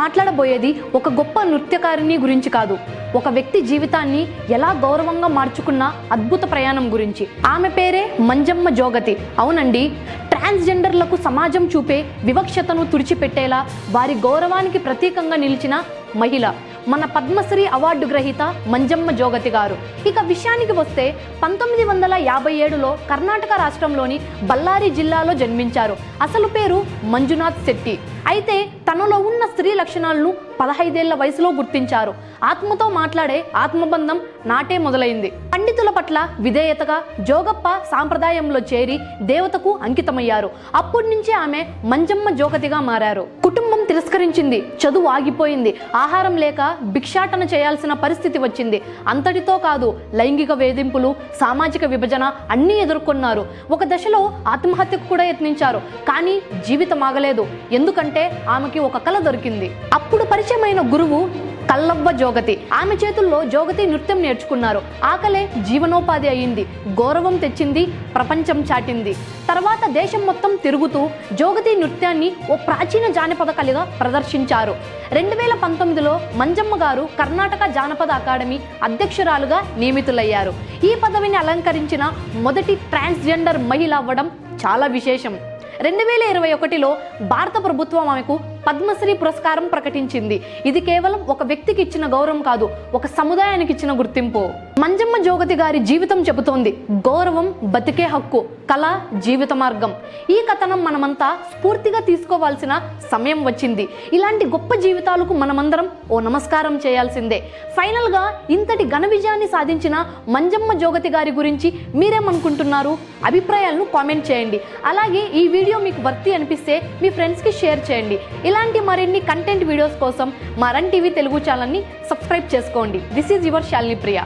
మాట్లాడబోయేది ఒక గొప్ప నృత్యకారిణి గురించి కాదు. ఒక వ్యక్తి జీవితాన్ని ఎలా గౌరవంగా మార్చుకున్న అద్భుత ప్రయాణం గురించి. ఆమె పేరే మంజమ్మ జోగతి. అవునండి ట్రాన్స్జెండర్లకు సమాజం చూపే వివక్షతను తుడిచిపెట్టేలా వారి గౌరవానికి ప్రతీకంగా నిలిచిన మహిళ. మన పద్మశ్రీ అవార్డు గ్రహీత మంజమ్మ జోగతి గారు. ఇక విషయానికి వస్తే పంతొమ్మిది వందల యాభై ఏడులో కర్ణాటక రాష్ట్రంలోని బళ్ళారి జిల్లాలో జన్మించారు. అసలు పేరు మంజునాథ్ శెట్టి. అయితే తనలో ఉన్న స్త్రీ లక్షణాలను పదహైదేళ్ళ వయసులో గుర్తించారు. ఆత్మతో మాట్లాడే ఆత్మబంధం నాటే మొదలైంది. పండితుల పట్ల విధేయతగా జోగప్ప సాంప్రదాయంలో చేరి దేవతకు అంకితమయ్యారు. అప్పటి నుంచే ఆమె మంజమ్మ జోగతిగా మారారు. తిరస్కరించింది. చదువు ఆగిపోయింది. ఆహారం లేక భిక్షాటన చేయాల్సిన పరిస్థితి వచ్చింది. అంతటితో కాదు లైంగిక వేధింపులు సామాజిక విభజన అన్నీ ఎదుర్కొన్నారు. ఒక దశలో ఆత్మహత్యకు కూడా యత్నించారు. కానీ జీవితం ఆగలేదు. ఎందుకంటే ఆమెకి ఒక కళ దొరికింది. అప్పుడు పరిచయమైన గురువు కల్లవ్వ జోగతి. ఆమె చేతుల్లో జోగతి నృత్యం నేర్చుకున్నారు. ఆకలే జీవనోపాధి అయింది. గౌరవం తెచ్చింది ప్రపంచం చాటింది. తర్వాత దేశం మొత్తం తిరుగుతూ జోగతి నృత్యాన్ని ఓ ప్రాచీన జానపద కళగా ప్రదర్శించారు. రెండు వేల పంతొమ్మిదిలో మంజమ్మ గారు కర్ణాటక జానపద అకాడమీ అధ్యక్షురాలుగా నియమితులయ్యారు. ఈ పదవిని అలంకరించిన మొదటి ట్రాన్స్జెండర్ మహిళ అవ్వడం చాలా విశేషం. రెండు వేల ఇరవై ఒకటిలో భారత ప్రభుత్వం ఆమెకు పద్మశ్రీ పురస్కారం ప్రకటించింది. ఇది కేవలం ఒక వ్యక్తికి ఇచ్చిన గౌరవం కాదు ఒక సముదాయానికి ఇచ్చిన గుర్తింపు. మంజమ్మ జోగతి గారి జీవితం చెబుతోంది గౌరవం బతికే హక్కు కళ జీవిత మార్గం. ఈ కథనం మనమంతా స్ఫూర్తిగా తీసుకోవాల్సిన సమయం వచ్చింది. ఇలాంటి గొప్ప జీవితాలకు మనమందరం ఓ నమస్కారం చేయాల్సిందే. ఫైనల్గా ఇంతటి ఘన విజయాన్ని సాధించిన మంజమ్మ జోగతి గారి గురించి మీరేమనుకుంటున్నారు? అభిప్రాయాలను కామెంట్ చేయండి. అలాగే ఈ వీడియో మీకు వర్తి అనిపిస్తే మీ ఫ్రెండ్స్కి షేర్ చేయండి. ఇలాంటి మరిన్ని కంటెంట్ వీడియోస్ కోసం మా రన్ టీవీ తెలుగు ఛానల్ని సబ్స్క్రైబ్ చేసుకోండి. This is your Shalini Priya